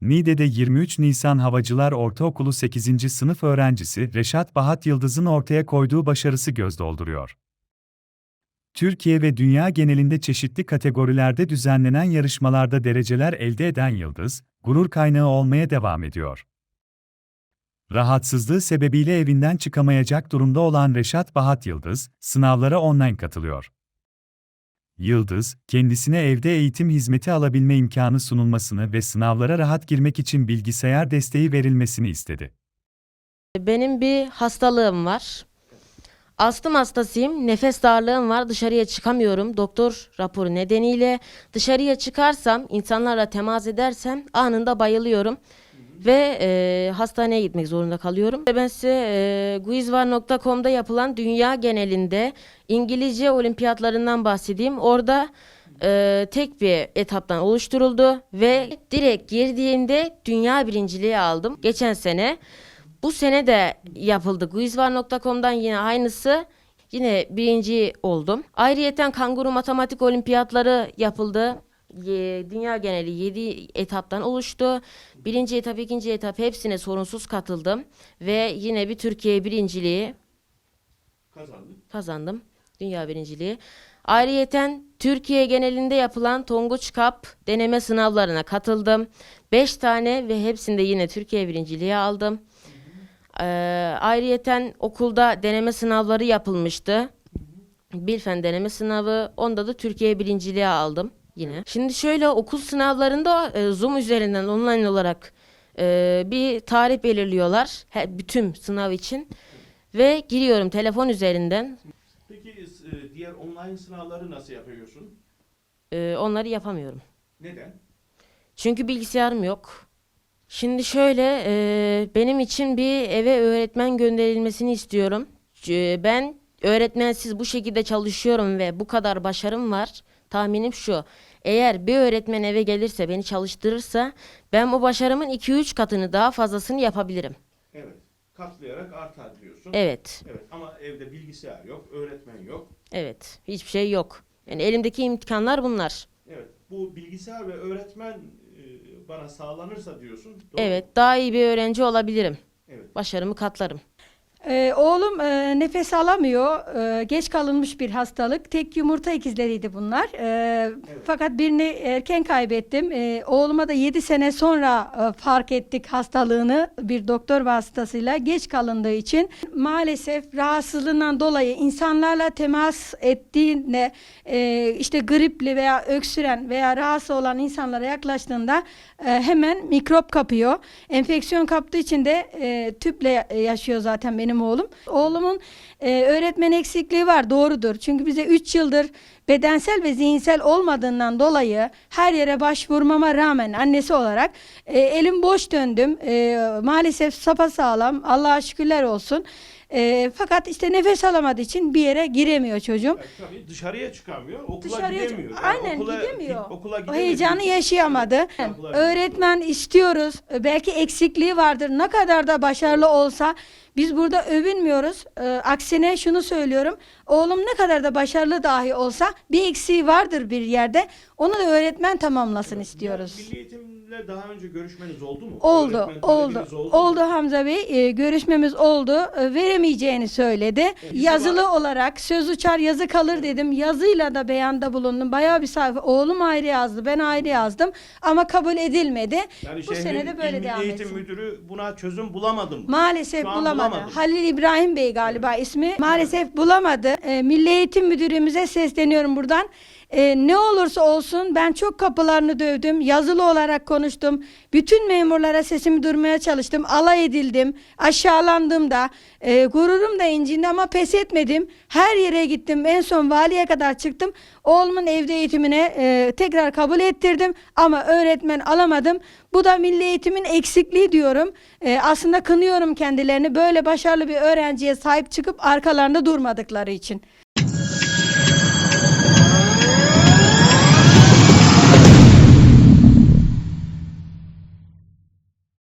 Niğde'de 23 Nisan Havacılar Ortaokulu 8. sınıf öğrencisi Reşat Bahat Yıldız'ın ortaya koyduğu başarısı göz dolduruyor. Türkiye ve dünya genelinde çeşitli kategorilerde düzenlenen yarışmalarda dereceler elde eden Yıldız, gurur kaynağı olmaya devam ediyor. Rahatsızlığı sebebiyle evinden çıkamayacak durumda olan Reşat Bahat Yıldız, sınavlara online katılıyor. Yıldız, kendisine evde eğitim hizmeti alabilme imkanı sunulmasını ve sınavlara rahat girmek için bilgisayar desteği verilmesini istedi. Benim bir hastalığım var. Astım hastasıyım. Nefes darlığım var. Dışarıya çıkamıyorum. Doktor raporu nedeniyle dışarıya çıkarsam, insanlarla temas edersem anında bayılıyorum. Ve e, hastaneye gitmek zorunda kalıyorum. Ben size e, guizvar.com'da yapılan dünya genelinde İngilizce olimpiyatlarından bahsedeyim. Orada e, tek bir etaptan oluşturuldu ve direkt girdiğimde dünya birinciliği aldım. Geçen sene. Bu sene de yapıldı. Guizvar.com'dan yine aynısı. Yine birinci oldum. Ayrıyeten kanguru matematik olimpiyatları yapıldı. Dünya geneli 7 etaptan oluştu. Birinci etap, ikinci etap hepsine sorunsuz katıldım. Ve yine bir Türkiye birinciliği Kazandın. kazandım. Dünya birinciliği. Ayrıyeten Türkiye genelinde yapılan Tonguç Cup deneme sınavlarına katıldım. 5 tane ve hepsinde yine Türkiye birinciliği aldım. Ee, ayrıyeten okulda deneme sınavları yapılmıştı. Bilfen deneme sınavı, onda da Türkiye birinciliği aldım yine. Şimdi şöyle okul sınavlarında e, Zoom üzerinden online olarak e, bir tarih belirliyorlar. He, bütün sınav için. Ve giriyorum telefon üzerinden. Peki e, diğer online sınavları nasıl yapıyorsun? E, onları yapamıyorum. Neden? Çünkü bilgisayarım yok. Şimdi şöyle e, benim için bir eve öğretmen gönderilmesini istiyorum. Ben öğretmensiz bu şekilde çalışıyorum ve bu kadar başarım var. Tahminim şu. Eğer bir öğretmen eve gelirse beni çalıştırırsa ben bu başarımın 2-3 katını daha fazlasını yapabilirim. Evet. Katlayarak artar diyorsun. Evet. Evet ama evde bilgisayar yok, öğretmen yok. Evet. Hiçbir şey yok. Yani elimdeki imkanlar bunlar. Evet. Bu bilgisayar ve öğretmen e, bana sağlanırsa diyorsun. Doğru. mu? Evet. Daha iyi bir öğrenci olabilirim. Evet. Başarımı katlarım. Ee, oğlum e, nefes alamıyor. Ee, geç kalınmış bir hastalık. Tek yumurta ikizleriydi bunlar. Ee, Fakat birini erken kaybettim. Ee, oğluma da 7 sene sonra e, fark ettik hastalığını bir doktor vasıtasıyla geç kalındığı için. Maalesef rahatsızlığından dolayı insanlarla temas ettiğinde e, işte gripli veya öksüren veya rahatsız olan insanlara yaklaştığında e, hemen mikrop kapıyor. Enfeksiyon kaptığı için de e, tüple yaşıyor zaten benim oğlum. Oğlumun e, öğretmen eksikliği var doğrudur. Çünkü bize 3 yıldır bedensel ve zihinsel olmadığından dolayı her yere başvurmama rağmen annesi olarak e, elim boş döndüm. E, maalesef sapasağlam Allah'a şükürler olsun. E, fakat işte nefes alamadığı için bir yere giremiyor çocuğum. Evet, tabii dışarıya çıkamıyor, okula Dışarıya gidemiyor. Yani aynen okula, gidemiyor. okula o heyecanı yaşayamadı. Evet, okula Öğretmen istiyoruz. E, Belki eksikliği vardır. Ne kadar da başarılı olsa biz burada övünmüyoruz. E, aksine şunu söylüyorum. Oğlum ne kadar da başarılı dahi olsa bir eksiği vardır bir yerde. Onu da öğretmen tamamlasın istiyoruz. Milli Eğitimle daha önce görüşmeniz oldu mu? Oldu, Öğretmen oldu, talebiniz oldu, mu? Hamza Bey. E, görüşmemiz oldu. E, veremeyeceğini söyledi. bize Yazılı olarak söz uçar yazı kalır dedim. Yazıyla da beyanda bulundum. Bayağı bir sayfa. Oğlum ayrı yazdı, ben ayrı yazdım. Ama kabul edilmedi. Yani Bu şehrin sene de böyle İl devam Milli Eğitim etsin. Müdürü buna çözüm bulamadı mı? Maalesef Şu an bulamadı. bulamadım. Halil İbrahim Bey galiba ismi. Maalesef bulamadı. E, Milli Eğitim Müdürümüze sesleniyorum buradan. E, ne olursa olsun ben çok kapılarını dövdüm. Yazılı olarak konuştum. Bütün memurlara sesimi durmaya çalıştım. Alay edildim. Aşağılandım da. E, gururum da incindi ama pes etmedim. Her yere gittim. En son valiye kadar çıktım. Oğlumun evde eğitimine e, tekrar kabul ettirdim. Ama öğretmen alamadım. Bu da milli eğitimin eksikliği diyorum. E, aslında kınıyorum kendilerini. Böyle başarılı bir öğrenciye sahip çıkıp arkalarında durmadıkları için.